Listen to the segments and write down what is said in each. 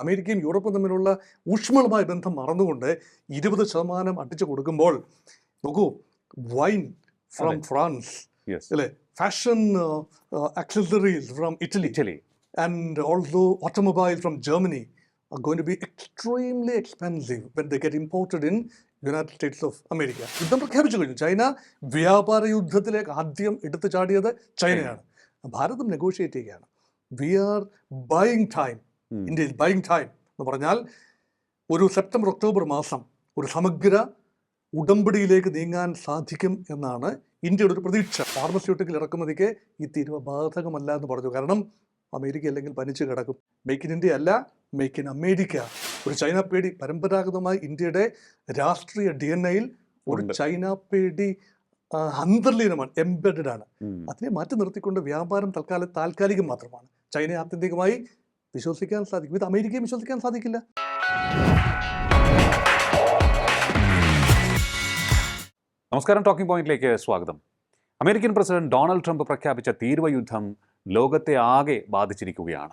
അമേരിക്കയും യൂറോപ്പും തമ്മിലുള്ള ഊഷ്മളമായ ബന്ധം മറന്നുകൊണ്ട് ഇരുപത് ശതമാനം അടിച്ചു കൊടുക്കുമ്പോൾ നോക്കൂ വൈൻ ഫ്രം ഫ്രാൻസ് അല്ലേ? Fashion accessories from Italy Italy and also automobile from Germany are going to be extremely expensive when they get imported in United States of America യുദ്ധം പ്രഖ്യാപിച്ചു കഴിഞ്ഞു. ചൈന വ്യാപാര യുദ്ധത്തിലേക്ക് ആദ്യം എടുത്തു ചാടിയത് ചൈനയാണ്. ഭാരതം നെഗോഷിയേറ്റ് ചെയ്യുകയാണ്. We are buying time hmm. Buying time എന്ന് പറഞ്ഞാൽ ഒരു സെപ്റ്റംബർ ഒക്ടോബർ മാസം ഒരു സമഗ്ര ഉടമ്പടിയിലേക്ക് നീങ്ങാൻ സാധിക്കും എന്നാണ് ഇന്ത്യയുടെ ഒരു പ്രതീക്ഷ. ഫാർമസ്യൂട്ടിക്കൽ ഇറക്കുമതിക്ക് ഈ തീരുവ ബാധകമല്ല എന്ന് പറഞ്ഞു. കാരണം അമേരിക്ക അല്ലെങ്കിൽ പനിച്ചു കിടക്കും. മേക്ക് ഇൻ ഇന്ത്യ അല്ല മേക്ക് ഇൻ അമേരിക്ക ഒരു ചൈന പേടി പരമ്പരാഗതമായി ഇന്ത്യയുടെ രാഷ്ട്രീയ ഡി എൻ എയിൽ ഒരു ചൈന പേടി അന്തർലീനമാണ് എംബെഡഡ് ആണ്. അതിനെ മാറ്റി നിർത്തിക്കൊണ്ട് വ്യാപാരം തൽക്കാലം താൽക്കാലികം മാത്രമാണ്. ചൈന ആത്യന്തികമായി വിശ്വസിക്കാൻ സാധിക്കും. ഇത് അമേരിക്കയെ വിശ്വസിക്കാൻ സാധിക്കില്ല. നമസ്കാരം. ടോക്കിംഗ് പോയിന്റിലേക്ക് സ്വാഗതം. അമേരിക്കൻ പ്രസിഡന്റ് ഡൊണാൾഡ് ട്രംപ് പ്രഖ്യാപിച്ച തീരുവ യുദ്ധം ലോകത്തെ ആകെ ബാധിച്ചിരിക്കുകയാണ്.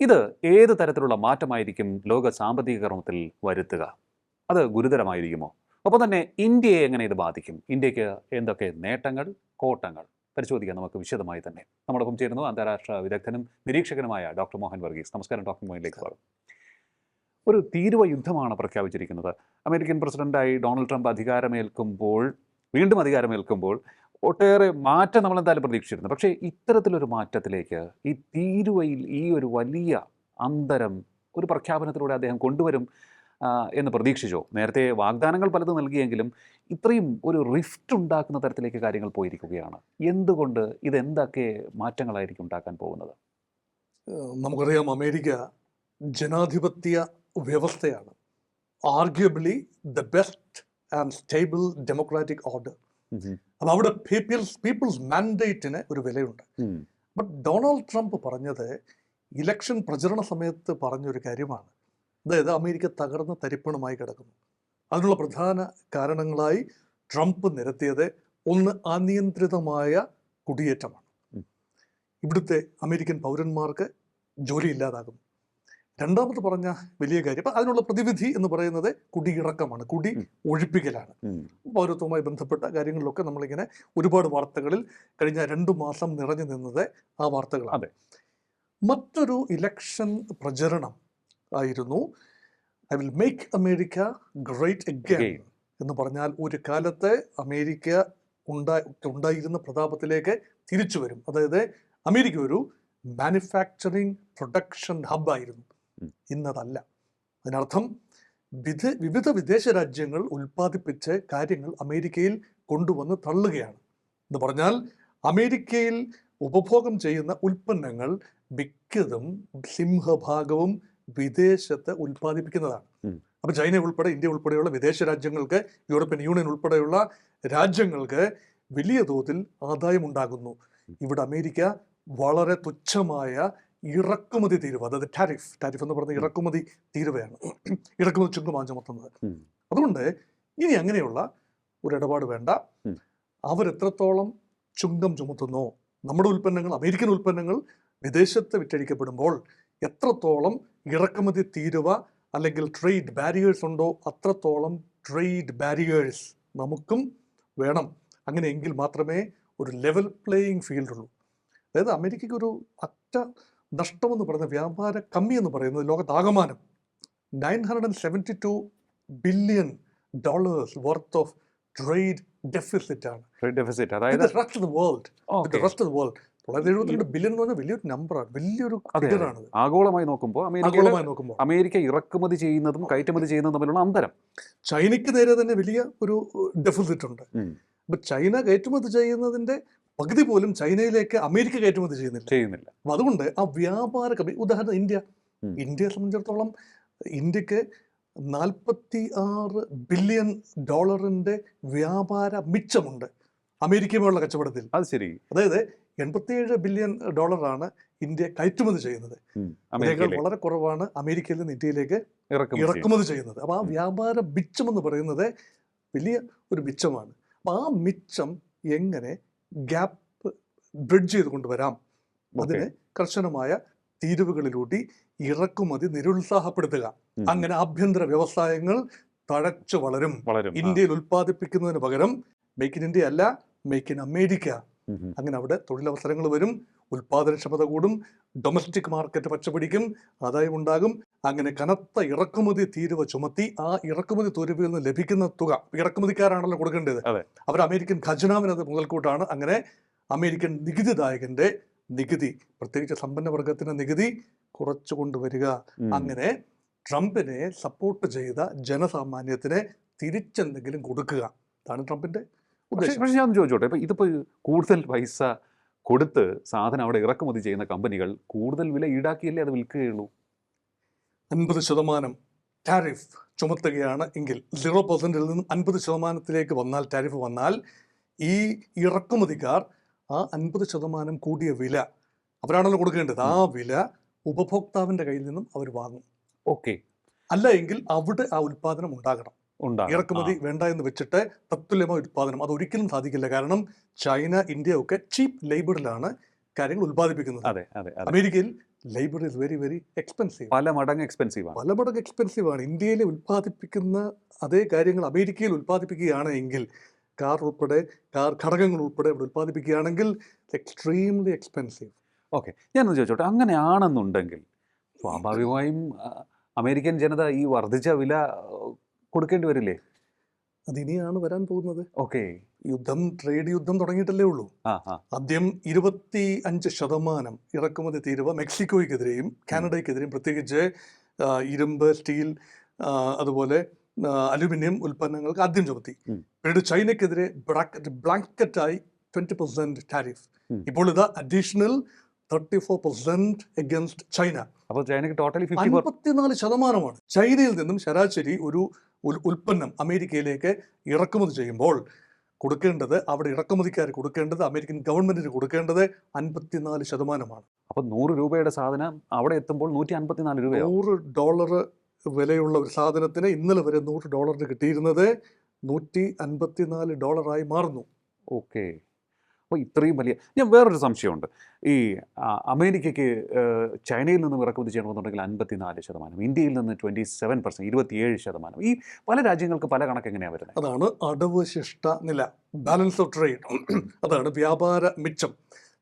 ഇത് ഏത് തരത്തിലുള്ള മാറ്റമായിരിക്കും ലോക സാമ്പത്തിക ക്രമത്തിൽ വരുത്തുക? അത് ഗുരുതരമായിരിക്കുമോ? ഒപ്പം തന്നെ ഇന്ത്യയെ എങ്ങനെ ഇത് ബാധിക്കും? ഇന്ത്യയ്ക്ക് എന്തൊക്കെ നേട്ടങ്ങൾ കോട്ടങ്ങൾ? പരിശോധിക്കാം നമുക്ക് വിശദമായി തന്നെ. നമ്മളൊപ്പം ചേരുന്നു അന്താരാഷ്ട്ര വിദഗ്ധനും നിരീക്ഷകനുമായ ഡോക്ടർ മോഹൻ വർഗീസ്. നമസ്കാരം ഡോക്ടർ പോയിന്റിലേക്ക് സ്വാഗതം. ഒരു തീരുവ യുദ്ധമാണ് പ്രഖ്യാപിച്ചിരിക്കുന്നത്. അമേരിക്കൻ പ്രസിഡന്റായി ഡൊണാൾഡ് ട്രംപ് അധികാരമേൽക്കുമ്പോൾ വീണ്ടും അധികാരമേൽക്കുമ്പോൾ ഒട്ടേറെ മാറ്റം നമ്മൾ എന്തായാലും പ്രതീക്ഷിച്ചിരുന്നു. പക്ഷേ ഇത്തരത്തിലൊരു മാറ്റത്തിലേക്ക് ഈ തീരുവയിൽ ഈ ഒരു വലിയ അന്തരം ഒരു പ്രഖ്യാപനത്തിലൂടെ അദ്ദേഹം കൊണ്ടുവരും എന്ന് പ്രതീക്ഷിച്ചോ? നേരത്തെ വാഗ്ദാനങ്ങൾ പലതും നൽകിയെങ്കിലും ഇത്രയും ഒരു റിഫ്റ്റ് ഉണ്ടാക്കുന്ന തരത്തിലേക്ക് കാര്യങ്ങൾ പോയിരിക്കുകയാണ്. എന്തുകൊണ്ട്? ഇതെന്തൊക്കെ മാറ്റങ്ങളായിരിക്കും ഉണ്ടാക്കാൻ പോകുന്നത്? നമുക്കറിയാം അമേരിക്ക ജനാധിപത്യ വ്യവസ്ഥയാണ്. Arguably the best and stable democratic order അപ്പൊ അവിടെ പീപ്പിൾസ് പീപ്പിൾസ് മാൻഡേറ്റിന് ഒരു വിലയുണ്ട്. ബട്ട് ഡൊണാൾഡ് ട്രംപ് പറഞ്ഞത് ഇലക്ഷൻ പ്രചരണ സമയത്ത് പറഞ്ഞൊരു കാര്യമാണ്. അതായത് അമേരിക്ക തകർന്ന തരിപ്പണമായി കിടക്കുന്നു അതിനുള്ള പ്രധാന കാരണങ്ങളായി ട്രംപ് നിരത്തിയത് ഒന്ന് അനിയന്ത്രിതമായ കുടിയേറ്റമാണ്. ഇവിടുത്തെ അമേരിക്കൻ പൗരന്മാർക്ക് ജോലി ഇല്ലാതാകുന്നു രണ്ടാമത് പറഞ്ഞ വലിയ കാര്യം അപ്പം അതിനുള്ള പ്രതിവിധി എന്ന് പറയുന്നത് കുടിയിറക്കമാണ് കുടി. ഒഴിപ്പിക്കലാണ്. പൗരത്വവുമായി ബന്ധപ്പെട്ട കാര്യങ്ങളിലൊക്കെ നമ്മളിങ്ങനെ ഒരുപാട് വാർത്തകളിൽ കഴിഞ്ഞ രണ്ടു മാസം നിറഞ്ഞു നിന്നത് ആ വാർത്തകളാണ്. മറ്റൊരു ഇലക്ഷൻ പ്രചരണം ആയിരുന്നു. I will make America great again എന്ന് പറഞ്ഞാൽ ഒരു കാലത്തെ അമേരിക്ക ഉണ്ടായി ഉണ്ടായിരുന്ന പ്രതാപത്തിലേക്ക് തിരിച്ചു വരും. അതായത് അമേരിക്ക ഒരു മാനുഫാക്ചറിങ് പ്രൊഡക്ഷൻ ഹബ്ബായിരുന്നു ആയിരുന്നു. ഇന്നതല്ല. അതിനർത്ഥം വിധ വിവിധ വിദേശ രാജ്യങ്ങൾ ഉൽപ്പാദിപ്പിച്ച് കാര്യങ്ങൾ അമേരിക്കയിൽ കൊണ്ടുവന്ന് തള്ളുകയാണ്. എന്ന് പറഞ്ഞാൽ അമേരിക്കയിൽ ഉപഭോഗം ചെയ്യുന്ന ഉൽപ്പന്നങ്ങൾ മിക്കതും സിംഹഭാഗവും വിദേശത്ത് ഉൽപ്പാദിപ്പിക്കുന്നതാണ്. അപ്പൊ ചൈന ഉൾപ്പെടെ ഇന്ത്യ ഉൾപ്പെടെയുള്ള വിദേശ രാജ്യങ്ങൾക്ക് യൂറോപ്യൻ യൂണിയൻ ഉൾപ്പെടെയുള്ള രാജ്യങ്ങൾക്ക് വലിയ തോതിൽ ആദായം ഉണ്ടാകുന്നു ഇവിടെ അമേരിക്ക വളരെ തുച്ഛമായ ഇറക്കുമതി തീരുവ അതായത് ടാരിഫ് ടാരിഫ് എന്ന് പറയുന്ന ഇറക്കുമതി തീരുവയാണ്. ഇറക്കുമതി ചുങ്കമാണ് ചുമത്തുന്നത്. അതുകൊണ്ട് ഇനി അങ്ങനെയുള്ള ഒരു ഇടപാട് വേണ്ട. അവരെത്രത്തോളം ചുങ്കം ചുമത്തുന്നു? നമ്മുടെ ഉൽപ്പന്നങ്ങൾ അമേരിക്കൻ ഉൽപ്പന്നങ്ങൾ വിദേശത്ത് വിറ്റഴിക്കപ്പെടുമ്പോൾ എത്രത്തോളം ഇറക്കുമതി തീരുവ അല്ലെങ്കിൽ ട്രേഡ് ബാരിയേഴ്സ് ഉണ്ടോ അത്രത്തോളം ട്രേഡ് ബാരിയേഴ്സ് നമുക്കും വേണം. അങ്ങനെയെങ്കിൽ മാത്രമേ ഒരു ലെവൽ പ്ലേയിങ് ഫീൽഡ് ഉള്ളൂ. അതായത് അമേരിക്കയ്ക്ക് ഒരു അറ്റ നഷ്ടമെന്ന് പറയുന്ന വ്യാപാര കമ്മി എന്ന് പറയുന്നത് ലോകത്താകമാനം nine hundred and seventy two billion dollars worth of trade deficit ആണ്. ട്രേഡ് ഡെഫിസിറ്റ് അതായത് വേൾഡ് വേൾഡ് തൊള്ളായിരത്തി എഴുപത്തിരണ്ട് ബില്യൺ എന്ന് പറഞ്ഞാൽ വലിയൊരു നമ്പറാണ് ആഗോളമായി നോക്കുമ്പോൾ അമേരിക്ക ആഗോളമായി നോക്കുമ്പോൾ അമേരിക്ക ഇറക്കുമതി ചെയ്യുന്നതും കയറ്റുമതി ചെയ്യുന്നതും തമ്മിലുള്ള അന്തരം. ചൈനയ്ക്ക് നേരെ തന്നെ വലിയ ഒരു ഡെഫിസിറ്റ് ഉണ്ട്. അപ്പൊ ചൈന കയറ്റുമതി ചെയ്യുന്നതിന്റെ പകുതി പോലും ചൈനയിലേക്ക് അമേരിക്ക കയറ്റുമതി ചെയ്യുന്നില്ല. ചെയ്യുന്നില്ല. അപ്പൊ അതുകൊണ്ട് ആ വ്യാപാര കമ്മി ഉദാഹരണം ഇന്ത്യ. ഇന്ത്യയെ സംബന്ധിച്ചിടത്തോളം ഇന്ത്യയ്ക്ക് നാൽപ്പത്തി ആറ് ബില്യൺ ഡോളറിന്റെ വ്യാപാര മിച്ചമുണ്ട് അമേരിക്കയുമായുള്ള കച്ചവടത്തിൽ. അത് ശരി. അതായത് എൺപത്തിയേഴ് ബില്യൺ ഡോളറാണ് ഇന്ത്യ കയറ്റുമതി ചെയ്യുന്നത്. അതിനേക്കാൾ വളരെ കുറവാണ് അമേരിക്കയിൽ നിന്ന് ഇന്ത്യയിലേക്ക് ഇറക്കുമതി ചെയ്യുന്നത് അപ്പോൾ ആ. വ്യാപാര മിച്ചം എന്ന് പറയുന്നത് വലിയ ഒരു മിച്ചമാണ് അപ്പോൾ ആ മിച്ചം എങ്ങനെ ഗ്യാപ്പ് ബ്രിഡ്ജ് ചെയ്ത് കൊണ്ടുവരാം. അതിന് കർശനമായ തീരുവുകളിലൂടി ഇറക്കുമതി നിരുത്സാഹപ്പെടുത്തുക അങ്ങനെ ആഭ്യന്തര വ്യവസായങ്ങൾ തഴച്ചു വളരും. ഇന്ത്യയിൽ ഉൽപ്പാദിപ്പിക്കുന്നതിന് പകരം മേക്ക് ഇൻ ഇന്ത്യ അല്ല മേക്ക് ഇൻ അമേരിക്ക. അങ്ങനെ അവിടെ തൊഴിലവസരങ്ങൾ വരും ഉൽപാദനക്ഷമത കൂടും ഡൊമസ്റ്റിക് മാർക്കറ്റ് പച്ചപിടിക്കും ആദായം ഉണ്ടാകും. അങ്ങനെ കനത്ത ഇറക്കുമതി തീരുവ ചുമത്തി ആ ഇറക്കുമതി തീരുവയിൽ നിന്ന് ലഭിക്കുന്ന തുക ഇറക്കുമതിക്കാരാണല്ലോ കൊടുക്കേണ്ടത്. അവർ അമേരിക്കൻ ഖജനാവിനത് മുതൽക്കൂട്ടാണ്. അങ്ങനെ അമേരിക്കൻ നികുതിദായകന്റെ നികുതി പ്രത്യേകിച്ച് സമ്പന്ന വർഗത്തിന്റെ നികുതി കുറച്ചു കൊണ്ടുവരിക അങ്ങനെ ട്രംപിനെ സപ്പോർട്ട് ചെയ്ത ജനസാമാന്യത്തിന് തിരിച്ചെന്തെങ്കിലും കൊടുക്കുക. അതാണ് ട്രംപിന്റെ പക്ഷേ പക്ഷേ ഞാൻ ചോദിച്ചോട്ടെ ഇപ്പം ഇതിപ്പോൾ കൂടുതൽ പൈസ കൊടുത്ത് സാധനം അവിടെ ഇറക്കുമതി ചെയ്യുന്ന കമ്പനികൾ കൂടുതൽ വില ഈടാക്കിയല്ലേ അത് വിൽക്കുകയുള്ളൂ? അൻപത് ശതമാനം ടാരിഫ് ചുമത്തുകയാണ് എങ്കിൽ സീറോ പെർസെന്റിൽ നിന്നും അൻപത് ശതമാനത്തിലേക്ക് വന്നാൽ ടാരിഫ് വന്നാൽ ഈ ഇറക്കുമതിക്കാർ ആ അൻപത് ശതമാനം കൂടിയ വില അവരാണല്ലോ കൊടുക്കേണ്ടത്. ആ വില ഉപഭോക്താവിന്റെ കയ്യിൽ നിന്നും അവർ വാങ്ങും. ഓക്കെ. അല്ല എങ്കിൽ അവിടെ ആ ഉൽപ്പാദനം ഉണ്ടാകണം. ഉണ്ടാകും ഇറക്കുമതി വേണ്ട എന്ന് വെച്ചിട്ട് തത്തുല്യമായ ഉത്പാദനം അത് ഒരിക്കലും സാധിക്കില്ല. കാരണം ചൈന ഇന്ത്യ ഒക്കെ ചീപ്പ് ലേബറിലാണ് കാര്യങ്ങൾ ഉത്പാദിപ്പിക്കുന്നത് അതെ അതെ അമേരിക്കയിൽ labour is very very expensive പല മടങ്ങ് എക്സ്പെൻസീവ് ആണ്. പല മടങ്ങ് എക്സ്പെൻസീവ് ആണ്. ഇന്ത്യയിൽ ഉത്പാദിപ്പിക്കുന്ന അതേ കാര്യങ്ങൾ അമേരിക്കയിൽ ഉത്പാദിപ്പിക്കുകയാണെങ്കിൽ കാർ ഉൾപ്പെടെ കാർ ഘടകങ്ങൾ ഉൾപ്പെടെ ഇവിടെ ഉത്പാദിപ്പിക്കുകയാണെങ്കിൽ എക്സ്ട്രീംലി എക്സ്പെൻസീവ് ഓക്കെ ഞാനൊന്ന് ചോദിച്ചോട്ടെ. അങ്ങനെയാണെന്നുണ്ടെങ്കിൽ സ്വാഭാവികമായും അമേരിക്കൻ ജനത ഈ വർദ്ധിച്ച വില കൊടുക്കേണ്ടി വരില്ലേ? അതിനെയാണ് വരാൻ പോകുന്നത്. ഓക്കെ. യുദ്ധം ട്രേഡ് യുദ്ധം തുടങ്ങിയിട്ടല്ലേ ഉള്ളൂ. ആദ്യം ഇരുപത്തി അഞ്ച് ശതമാനം ഇറക്കുമതി തീരുവ മെക്സിക്കോയ്ക്കെതിരെയും കാനഡയ്ക്കെതിരെയും പ്രത്യേകിച്ച് ഇരുമ്പ് സ്റ്റീൽ അതുപോലെ അലുമിനിയം ഉൽപ്പന്നങ്ങൾക്ക് ആദ്യം ചുമത്തി. പിന്നീട് ചൈനയ്ക്കെതിരെ ബ്ലാങ്കറ്റായി ട്വന്റി പെർസെന്റ് ടാരിഫ്. ഇപ്പോൾ ഇത് additional thirty four percent against China അപ്പോൾ ചൈനക്ക് ടോട്ടലി അൻപത്തിനാല് ശതമാനമാണ്. ചൈനയിൽ നിന്നും ശരാശരി ഒരു ഉൽപ്പന്നം അമേരിക്കയിലേക്ക് ഇറക്കുമതി ചെയ്യുമ്പോൾ കൊടുക്കേണ്ടത് അവിടെ ഇറക്കുമതിക്കാർ കൊടുക്കേണ്ടത് അമേരിക്കൻ ഗവൺമെന്റിന് കൊടുക്കേണ്ടത് അൻപത്തിനാല് ശതമാനമാണ്. അപ്പോൾ നൂറ് രൂപയുടെ സാധനം അവിടെ എത്തുമ്പോൾ നൂറ്റി അൻപത്തിനാല് രൂപ നൂറ് ഡോളർ വിലയുള്ള ഒരു സാധനത്തിന് ഇന്നലെ വരെ നൂറ് ഡോളറിന് കിട്ടിയിരുന്നത് നൂറ്റി അൻപത്തിനാല് ഡോളറായി മാറുന്നു. ഓക്കെ. അപ്പോൾ ഇത്രയും വലിയ ഞാൻ വേറൊരു സംശയമുണ്ട്. ഈ അമേരിക്കയ്ക്ക് ചൈനയിൽ നിന്നും ഇറക്കുമതി ചെയ്യണമെന്നുണ്ടെങ്കിൽ അൻപത്തിനാല് ശതമാനം ഇന്ത്യയിൽ നിന്ന് ട്വന്റി സെവൻ പെർസെന്റ് ഇരുപത്തിയേഴ് ശതമാനം. ഈ പല രാജ്യങ്ങൾക്ക് പല കണക്ക് എങ്ങനെയാണ് വരുന്നത്? അതാണ് അടവ് ശിഷ്ട നില ബാലൻസ് ഓഫ് ട്രേഡ് അതാണ് വ്യാപാര മിച്ചം.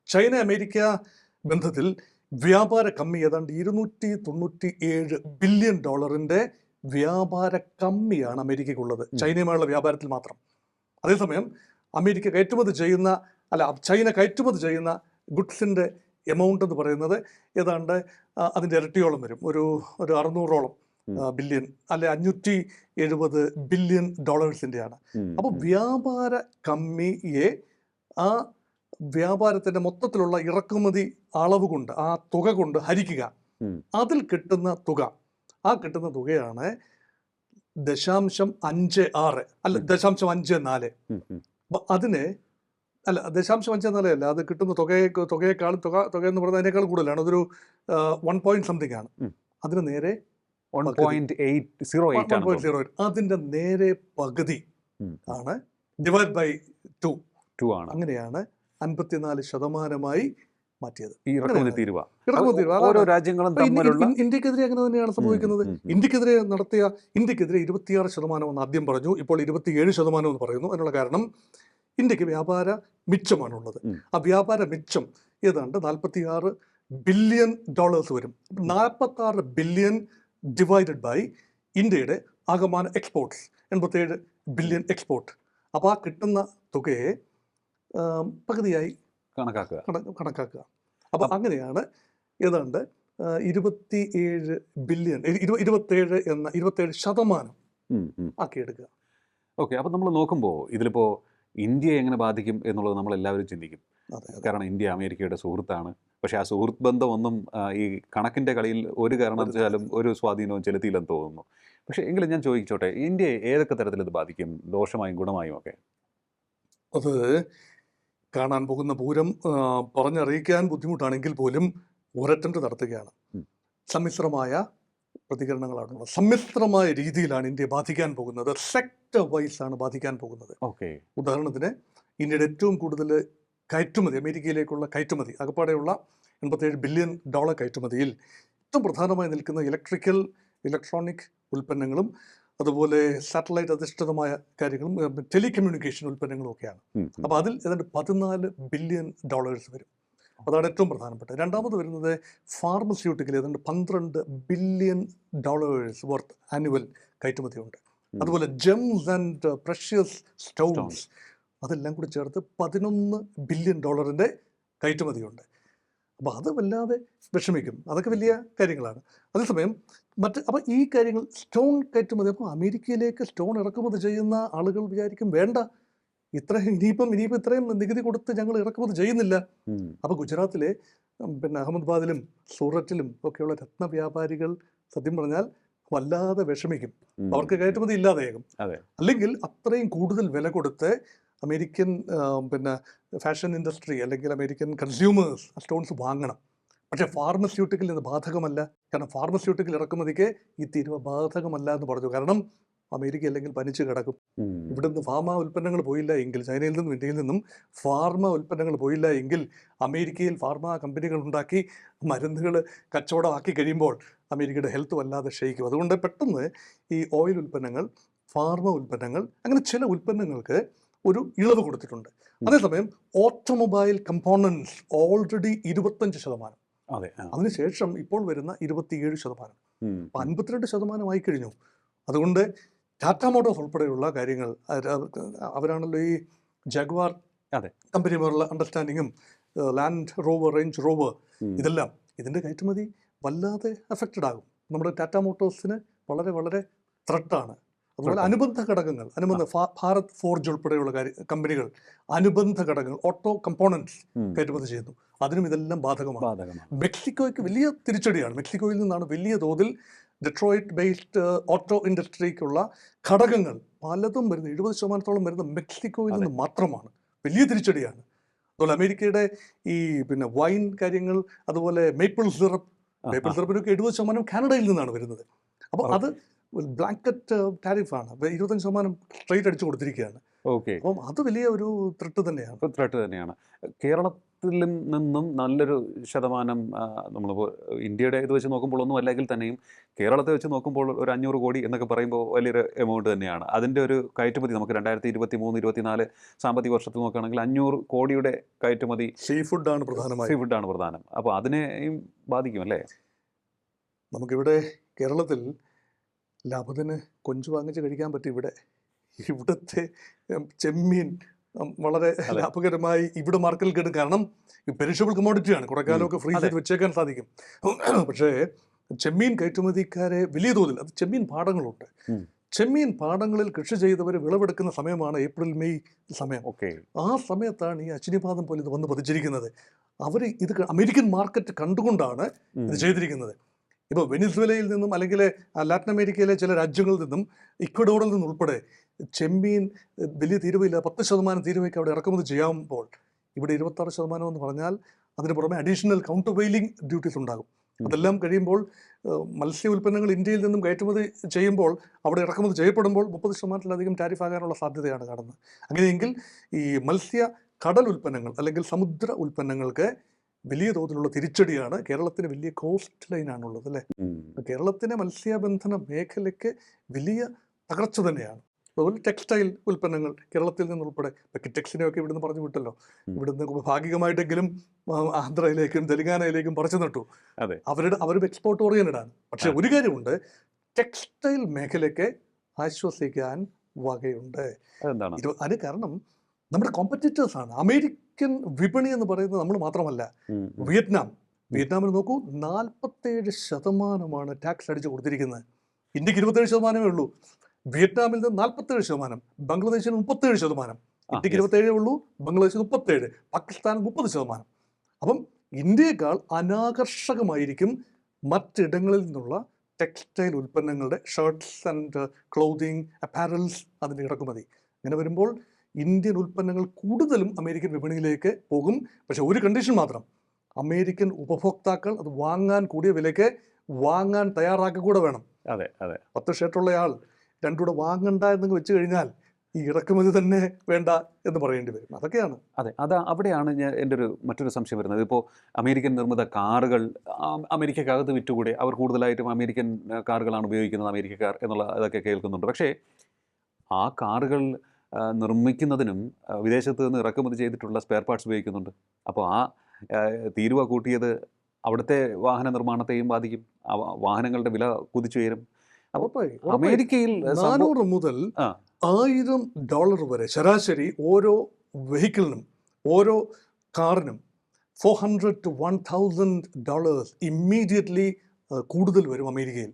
ചൈന അമേരിക്ക ബന്ധത്തിൽ വ്യാപാര കമ്മി ഏതാണ്ട് ഇരുന്നൂറ്റി തൊണ്ണൂറ്റി ഏഴ് ബില്യൺ ഡോളറിന്റെ വ്യാപാര കമ്മിയാണ് അമേരിക്കയ്ക്കുള്ളത്. ചൈനയുമായുള്ള വ്യാപാരത്തിൽ മാത്രം. അതേസമയം അമേരിക്ക കയറ്റുമതി ചെയ്യുന്ന അല്ല ചൈന കയറ്റുമതി ചെയ്യുന്ന ഗുഡ്സിന്റെ എമൗണ്ട് എന്ന് പറയുന്നത് ഏതാണ്ട് അതിന്റെ ഇരട്ടിയോളം വരും. ഒരു ഒരു അറുന്നൂറോളം ബില്യൺ അല്ലെ അഞ്ഞൂറ്റി എഴുപത് ബില്യൺ ഡോളേഴ്സിന്റെയാണ് അപ്പോൾ വ്യാപാര കമ്മിയെ ആ വ്യാപാരത്തിന്റെ മൊത്തത്തിലുള്ള ഇറക്കുമതി അളവ് കൊണ്ട് ആ തുക കൊണ്ട് ഹരിക്കുക. അതിൽ കിട്ടുന്ന തുക ആ കിട്ടുന്ന തുകയാണ് ദശാംശം അഞ്ച് ആറ് അല്ല ദശാംശം അഞ്ച് നാല്. അതിന് അല്ല ദശാംശം അഞ്ച് നിലയല്ല അല്ല. അത് കിട്ടുന്ന തുകയെ തുകയേക്കാളും തുക തുക എന്ന് പറയുന്നത് അതിനേക്കാൾ കൂടുതലാണ്. അതൊരു വൺ പോയിന്റ് സംതിങ് ആണ്. അതിന് നേരെ അതിന്റെ നേരെ പകുതി ആണ്. ഡിവൈഡ് ബൈ ടു ടു ആണ്. അങ്ങനെയാണ് അൻപത്തിനാല് ശതമാനമായി മാറ്റിയത്. ഈ ഇറക്കുമതി തീരുവ. ഇറക്കുമതി തീരുവ. ഓരോ രാജ്യങ്ങളും തമ്മിലുള്ള ഇന്ത്യ- ഇന്ത്യക്കെതിരെ അങ്ങനെ തന്നെയാണ് സംഭവിക്കുന്നത്. ഇന്ത്യക്കെതിരെ നടത്തിയ ഇന്ത്യക്കെതിരെ ഇരുപത്തിയാറ് ശതമാനം എന്ന് ആദ്യം പറഞ്ഞു. ഇപ്പോൾ ഇരുപത്തിയേഴ് ശതമാനം എന്ന് പറയുന്നു. അതിനുള്ള കാരണം ഇന്ത്യയ്ക്ക് വ്യാപാര മിച്ചമാണുള്ളത്. ആ വ്യാപാര മിച്ചം ഏതാണ്ട് നാൽപ്പത്തിയാറ് ബില്യൺ ഡോളേഴ്സ് വരും. നാൽപ്പത്തി ആറ് ബില്യൺ ഡിവൈഡഡ് ബൈ ഇന്ത്യയുടെ ആകമാന എക്സ്പോർട്ട്സ് എൺപത്തേഴ് ബില്യൺ എക്സ്പോർട്ട്. അപ്പോൾ ആ കിട്ടുന്ന തുകയെ പകുതിയായി കണക്കാക്കുക. കണക്കാക്കുക. അപ്പോൾ അങ്ങനെയാണ് ഏതാണ്ട് ഇരുപത്തി ഏഴ് ബില്യൺ ഇരുപത്തേഴ് എന്ന ഇരുപത്തേഴ് ശതമാനം. ആക്കിയെടുക്കുക. ഓക്കെ അപ്പോൾ നമ്മൾ നോക്കുമ്പോൾ ഇതിലിപ്പോൾ ഇന്ത്യയെ എങ്ങനെ ബാധിക്കും എന്നുള്ളത് നമ്മൾ എല്ലാവരും ചിന്തിക്കും കാരണം ഇന്ത്യ അമേരിക്കയുടെ സുഹൃത്താണ്. പക്ഷെ ആ സുഹൃത്ത് ബന്ധമൊന്നും ഈ കണക്കിന്റെ കളിയിൽ ഒരു കാരണവശാലും ഒരു സ്വാധീനവും ചെലുത്തിയില്ലെന്ന് തോന്നുന്നു. പക്ഷേ എങ്കിലും ഞാൻ ചോദിച്ചോട്ടെ ഇന്ത്യ ഏതൊക്കെ തരത്തിൽ ഇത് ബാധിക്കും? ദോഷമായും ഗുണമായും ഒക്കെ? അത് കാണാൻ പോകുന്ന പൂരം പറഞ്ഞറിയിക്കാൻ ബുദ്ധിമുട്ടാണെങ്കിൽ പോലും ഒരറ്റംപ്റ്റ് നടത്തുകയാണ്. സമ്മിശ്രമായ പ്രതികരണങ്ങളാണുള്ളത്. സമ്മിശ്രമായ രീതിയിലാണ് ഇന്ത്യയെ ബാധിക്കാൻ പോകുന്നത്. സെക്ടർ വൈസ് ആണ് ബാധിക്കാൻ പോകുന്നത്. ഓക്കെ. ഉദാഹരണത്തിന് ഇന്ത്യയുടെ ഏറ്റവും കൂടുതൽ കയറ്റുമതി അമേരിക്കയിലേക്കുള്ള കയറ്റുമതി അകപ്പാടെയുള്ള എൺപത്തേഴ് ബില്യൺ ഡോളർ കയറ്റുമതിയിൽ ഏറ്റവും പ്രധാനമായി നിൽക്കുന്ന ഇലക്ട്രിക്കൽ ഇലക്ട്രോണിക് ഉൽപ്പന്നങ്ങളും അതുപോലെ സാറ്റലൈറ്റ് അധിഷ്ഠിതമായ കാര്യങ്ങളും ടെലികമ്മ്യൂണിക്കേഷൻ ഉൽപ്പന്നങ്ങളും ഒക്കെയാണ്. അപ്പോൾ അതിൽ ഏതാണ്ട് പതിനാല് ബില്യൺ ഡോളേഴ്സ് വരും. അതാണ് ഏറ്റവും പ്രധാനപ്പെട്ടത്. രണ്ടാമത് വരുന്നത് ഫാർമസ്യൂട്ടിക്കൽ ഏതാണ്ട് പന്ത്രണ്ട് ബില്യൺ ഡോളേഴ്സ് വർത്ത് ആനുവൽ കയറ്റുമതിയുണ്ട്. ഉണ്ട് അതുപോലെ ജെംസ് ആൻഡ് പ്രഷ്യസ് സ്റ്റോൺസ് അതെല്ലാം കൂടി ചേർത്ത് പതിനൊന്ന് ബില്യൺ ഡോളറിന്റെ കയറ്റുമതിയുണ്ട്. അപ്പോൾ അത് വല്ലാതെ വിഷമിക്കും. അതൊക്കെ വലിയ കാര്യങ്ങളാണ്. അതേസമയം മറ്റ് അപ്പോൾ ഈ കാര്യങ്ങൾ സ്റ്റോൺ കയറ്റുമതി അപ്പോൾ അമേരിക്കയിലേക്ക് സ്റ്റോൺ ഇറക്കുമതി ചെയ്യുന്ന ആളുകൾ വിചാരിക്കും വേണ്ട. ഇത്ര ഇനിയിപ്പം ഇനിയിപ്പം ഇത്രയും നികുതി കൊടുത്ത് ഞങ്ങൾ ഇറക്കുമതി ചെയ്യുന്നില്ല. അപ്പോൾ ഗുജറാത്തിലെ പിന്നെ അഹമ്മദാബാദിലും സൂററ്റിലും ഒക്കെയുള്ള രത്ന വ്യാപാരികൾ സത്യം പറഞ്ഞാൽ വല്ലാതെ വിഷമിക്കും. അവർക്ക് കയറ്റുമതി ഇല്ലാതെയാകും. അല്ലെങ്കിൽ അത്രയും കൂടുതൽ വില കൊടുത്ത് അമേരിക്കൻ പിന്നെ ഫാഷൻ ഇൻഡസ്ട്രി അല്ലെങ്കിൽ അമേരിക്കൻ കൺസ്യൂമേഴ്സ് സ്റ്റോൺസ് വാങ്ങണം. പക്ഷേ ഫാർമസ്യൂട്ടിക്കൽ ഇത് ബാധകമല്ല. കാരണം ഫാർമസ്യൂട്ടിക്കൽ ഇറക്കുമതിക്ക് ഈ തീരുവ ബാധകമല്ല എന്ന് പറഞ്ഞു. കാരണം അമേരിക്ക അല്ലെങ്കിൽ പനിച്ച് കിടക്കും. ഇവിടെ ഇവിടുന്ന് ഫാർമ ഉൽപ്പന്നങ്ങൾ പോയില്ല എങ്കിൽ ചൈനയിൽ നിന്നും ഇന്ത്യയിൽ നിന്നും ഫാർമ ഉൽപ്പന്നങ്ങൾ പോയില്ല എങ്കിൽ അമേരിക്കയിൽ ഫാർമ കമ്പനികൾ ഉണ്ടാക്കി മരുന്നുകൾ കച്ചവടമാക്കി കഴിയുമ്പോൾ അമേരിക്കയുടെ ഹെൽത്ത് വല്ലാതെ ക്ഷയിക്കും. അതുകൊണ്ട് പെട്ടെന്ന് ഈ ഓയിൽ ഉൽപ്പന്നങ്ങൾ ഫാർമ ഉൽപ്പന്നങ്ങൾ അങ്ങനെ ചില ഉൽപ്പന്നങ്ങൾക്ക് ഒരു ഇളവ് കൊടുത്തിട്ടുണ്ട്. അതേസമയം ഓട്ടോമൊബൈൽ കമ്പോണൻസ് ഓൾറെഡി ഇരുപത്തഞ്ച് ശതമാനം. അതെ അതിനുശേഷം ഇപ്പോൾ വരുന്ന ഇരുപത്തിയേഴ് ശതമാനം. ഉം. അപ്പോൾ അൻപത്തിരണ്ട് ശതമാനമായി കഴിഞ്ഞു. അതുകൊണ്ട് ടാറ്റ മോട്ടോഴ്സ് ഉൾപ്പെടെയുള്ള കാര്യങ്ങൾ അവരാണല്ലോ ഈ ജഗ്വാർ അതെ. കമ്പനിയുമായുള്ള അണ്ടർസ്റ്റാൻഡിങ്ങും ലാൻഡ് റോവർ റേഞ്ച് റോവർ. ഇതെല്ലാം ഇതിന്റെ കയറ്റുമതി വല്ലാതെ അഫക്റ്റഡ് ആകും നമ്മുടെ ടാറ്റ മോട്ടോഴ്സിന് വളരെ വളരെ ത്രട്ടാണ് അതുപോലെ. അനുബന്ധ ഘടകങ്ങൾ അനുബന്ധ ഭാരത് ഫോർജ് ഉൾപ്പെടെയുള്ള കമ്പനികൾ അനുബന്ധ ഘടകങ്ങൾ ഓട്ടോ കമ്പോണൻസ്. കയറ്റുമതി ചെയ്യുന്നു അതിനും ഇതെല്ലാം ബാധകമാണ് മെക്സിക്കോയ്ക്ക് വലിയ തിരിച്ചടിയാണ് മെക്സിക്കോയിൽ നിന്നാണ് വലിയ തോതിൽ ഡെട്രോയിറ്റ് ബേസ്ഡ് ഓട്ടോ ഇൻഡസ്ട്രിക്കുള്ള ഘടകങ്ങൾ പലതും വരുന്ന എഴുപത് ശതമാനത്തോളം വരുന്ന മെക്സിക്കോയിൽ നിന്ന് മാത്രമാണ്. വലിയ തിരിച്ചടിയാണ്. അതുപോലെ അമേരിക്കയുടെ ഈ പിന്നെ വൈൻ കാര്യങ്ങൾ അതുപോലെ മേപ്പിൾ സിറപ്പ് മേപ്പിൾ. സിറപ്പിനൊക്കെ എഴുപത് ശതമാനം കാനഡയിൽ നിന്നാണ് വരുന്നത്. അപ്പോൾ അത് ബ്ലാങ്കറ്റ് ടാരിഫാണ് ഇരുപത്തഞ്ച് ശതമാനം സ്ട്രൈറ്റ് അടിച്ചു കൊടുത്തിരിക്കുകയാണ്. ഓക്കെ. അപ്പം അത് വലിയ ഒരു ത്രെട്ട് തന്നെയാണ്. ത്രെട്ട് തന്നെയാണ്. കേരളത്തിലും നിന്നും നല്ലൊരു ശതമാനം നമ്മളിപ്പോൾ ഇന്ത്യയുടെ ഇത് വെച്ച് നോക്കുമ്പോൾ ഒന്നും അല്ലെങ്കിൽ തന്നെയും കേരളത്തെ വെച്ച് നോക്കുമ്പോൾ ഒരു അഞ്ഞൂറ് കോടി എന്നൊക്കെ പറയുമ്പോൾ വലിയൊരു എമൗണ്ട് തന്നെയാണ്. അതിന്റെ ഒരു കയറ്റുമതി നമുക്ക് രണ്ടായിരത്തി ഇരുപത്തി മൂന്ന് ഇരുപത്തിനാല് സാമ്പത്തിക വർഷത്തിൽ നോക്കുകയാണെങ്കിൽ അഞ്ഞൂറ് കോടിയുടെ കയറ്റുമതി സീ ഫുഡാണ് പ്രധാനമായി. സീ ഫുഡാണ് പ്രധാനം. അപ്പോൾ അതിനെയും ബാധിക്കും അല്ലേ? നമുക്കിവിടെ കേരളത്തിൽ ലാഭത്തിന് കൊഞ്ച് വാങ്ങിച്ച് കഴിക്കാൻ പറ്റും ഇവിടെ. ഇവിടുത്തെ ചെമ്മീൻ വളരെ. ലാഭകരമായി ഇവിടെ മാർക്കറ്റിൽ കിട്ടും. കാരണം പെരിഷബിൾ കമോഡിറ്റിയാണ് കുറെ കാലമൊക്കെ ഫ്രീ. ചെയ്ത് വെച്ചേക്കാൻ സാധിക്കും. പക്ഷേ ചെമ്മീൻ കയറ്റുമതിക്കാരെ വലിയ തോതിൽ അത് ചെമ്മീൻ പാടങ്ങളുണ്ട്. ചെമ്മീൻ പാടങ്ങളിൽ കൃഷി ചെയ്തവർ വിളവെടുക്കുന്ന സമയമാണ് ഏപ്രിൽ മെയ് സമയം. ഓക്കെ. ആ സമയത്താണ് ഈ അച്ചിനിപാതം പോലെ ഇത് വന്ന് പതിച്ചിരിക്കുന്നത്. അവർ ഇത് അമേരിക്കൻ മാർക്കറ്റ് കണ്ടുകൊണ്ടാണ് ഇത് ചെയ്തിരിക്കുന്നത്. ഇപ്പോൾ വെനിസ്വലയിൽ നിന്നും അല്ലെങ്കിൽ ലാറ്റിൻ അമേരിക്കയിലെ ചില രാജ്യങ്ങളിൽ നിന്നും ഇക്വഡോറിൽ നിന്നും ഉൾപ്പെടെ ചെമ്മീൻ വലിയ തീരുവയില്ല പത്ത് ശതമാനം തീരുവയ്ക്ക് അവിടെ ഇറക്കുമതി ചെയ്യാമ്പോൾ ഇവിടെ ഇരുപത്താറ് ശതമാനം എന്ന് പറഞ്ഞാൽ അതിന് പുറമെ അഡീഷണൽ കൗണ്ടർ വെയിലിംഗ് ഡ്യൂട്ടീസ് ഉണ്ടാകും അതെല്ലാം കഴിയുമ്പോൾ മത്സ്യ ഉൽപ്പന്നങ്ങൾ ഇന്ത്യയിൽ നിന്നും കയറ്റുമതി ചെയ്യുമ്പോൾ അവിടെ ഇറക്കുമതി ചെയ്യപ്പെടുമ്പോൾ മുപ്പത് ശതമാനത്തിലധികം ടാരിഫ് ആകാനുള്ള സാധ്യതയാണ് കാണുന്നത്. അങ്ങനെയെങ്കിൽ ഈ മത്സ്യ കടൽ ഉൽപ്പന്നങ്ങൾ അല്ലെങ്കിൽ സമുദ്ര ഉൽപ്പന്നങ്ങൾക്ക് വലിയ തോതിലുള്ള തിരിച്ചടിയാണ്. കേരളത്തിന് വലിയ കോസ്റ്റ് ലൈനാണുള്ളത് അല്ലേ? കേരളത്തിന്റെ മത്സ്യബന്ധന മേഖലയ്ക്ക് വലിയ തകർച്ച തന്നെയാണ്. അതുപോലെ ടെക്സ്റ്റൈൽ ഉൽപ്പന്നങ്ങൾ കേരളത്തിൽ നിന്നുൾപ്പെടെ കിറ്റക്സിനെയൊക്കെ ഇവിടുന്ന് പറഞ്ഞു വിട്ടല്ലോ. ഇവിടുന്ന് ഭാഗികമായിട്ടെങ്കിലും ആന്ധ്രയിലേക്കും തെലങ്കാനയിലേക്കും പറിച്ചു നട്ടു. അതെ. അവരുടെ അവരും എക്സ്പോർട്ട് ഓറിയന്റഡ് ആണ്. പക്ഷെ ഒരു കാര്യമുണ്ട് ടെക്സ്റ്റൈൽ മേഖലയ്ക്ക് ആശ്വസിക്കാൻ വകയുണ്ട്. അതെന്താണ്? അത് കാരണം നമ്മുടെ കോമ്പറ്റീറ്റേഴ്സ് ആണ്. അമേരിക്കൻ വിപണി എന്ന് പറയുന്നത് നമ്മൾ മാത്രമല്ല. വിയറ്റ്നാം. വിയറ്റ്നാമിൽ നോക്കൂ നാൽപ്പത്തേഴ് ശതമാനമാണ് ടാക്സ് അടിച്ച് കൊടുത്തിരിക്കുന്നത്. ഇന്ത്യയ്ക്ക് ഇരുപത്തേഴ് ശതമാനമേ ഉള്ളൂ. വിയറ്റ്നാമിൽ നിന്ന് നാൽപ്പത്തേഴ് ശതമാനം ബംഗ്ലാദേശിന് മുപ്പത്തേഴ് ശതമാനം. ഇന്ത്യയ്ക്ക്. ഇരുപത്തേഴേ ഉള്ളൂ ബംഗ്ലാദേശിന് മുപ്പത്തേഴ് പാകിസ്ഥാൻ മുപ്പത് ശതമാനം. അപ്പം ഇന്ത്യയേക്കാൾ അനാകർഷകമായിരിക്കും മറ്റിടങ്ങളിൽ നിന്നുള്ള ടെക്സ്റ്റൈൽ ഉൽപ്പന്നങ്ങളുടെ ഷർട്ട്സ് ആൻഡ് ക്ലോതിങ് അപ്പാരൽസ് അതിന്റെ ഇറക്കുമതി. അങ്ങനെ വരുമ്പോൾ ഇന്ത്യൻ ഉൽപ്പന്നങ്ങൾ കൂടുതലും അമേരിക്കൻ വിപണിയിലേക്ക് പോകും. പക്ഷെ ഒരു കണ്ടീഷൻ മാത്രം. അമേരിക്കൻ ഉപഭോക്താക്കൾ അത് വാങ്ങാൻ കൂടിയ വിലയ്ക്ക് വാങ്ങാൻ തയ്യാറാക്കുക കൂടെ വേണം. അതെ അതെ. പത്ത് ഷർട്ടുള്ള ആൾ രണ്ടുകൂടെ വാങ്ങണ്ട എന്നൊക്കെ വെച്ച് കഴിഞ്ഞാൽ ഈ ഇറക്കുമതി തന്നെ വേണ്ട എന്ന് പറയേണ്ടി വരും. അതൊക്കെയാണ്. അതെ അതാ അവിടെയാണ് ഞാൻ എന്റെ ഒരു മറ്റൊരു സംശയം വരുന്നത്. ഇപ്പോൾ അമേരിക്കൻ നിർമ്മിത കാറുകൾ അമേരിക്കക്കകത്ത് വിറ്റുകൂടെ? അവർ കൂടുതലായിട്ടും അമേരിക്കൻ കാറുകളാണ് ഉപയോഗിക്കുന്നത് അമേരിക്കക്കാർ എന്നുള്ള അതൊക്കെ കേൾക്കുന്നുണ്ട്. പക്ഷേ ആ കാറുകൾ നിർമ്മിക്കുന്നതിനും വിദേശത്ത് നിന്ന് ഇറക്കുമതി ചെയ്തിട്ടുള്ള സ്പെയർ പാർട്സ് ഉപയോഗിക്കുന്നുണ്ട് അപ്പോൾ ആ തീരുവ കൂട്ടിയത് അവിടുത്തെ വാഹന നിർമ്മാണത്തെയും ബാധിക്കും വാഹനങ്ങളുടെ വില കുതിച്ചുയരും അപ്പോൾ. അമേരിക്കയിൽ നാനൂറ് മുതൽ. ആയിരം ഡോളർ വരെ ശരാശരി ഓരോ വെഹിക്കിളിനും ഓരോ കാറിനും four hundred two one thousand dollars immediately കൂടുതൽ വരും അമേരിക്കയിൽ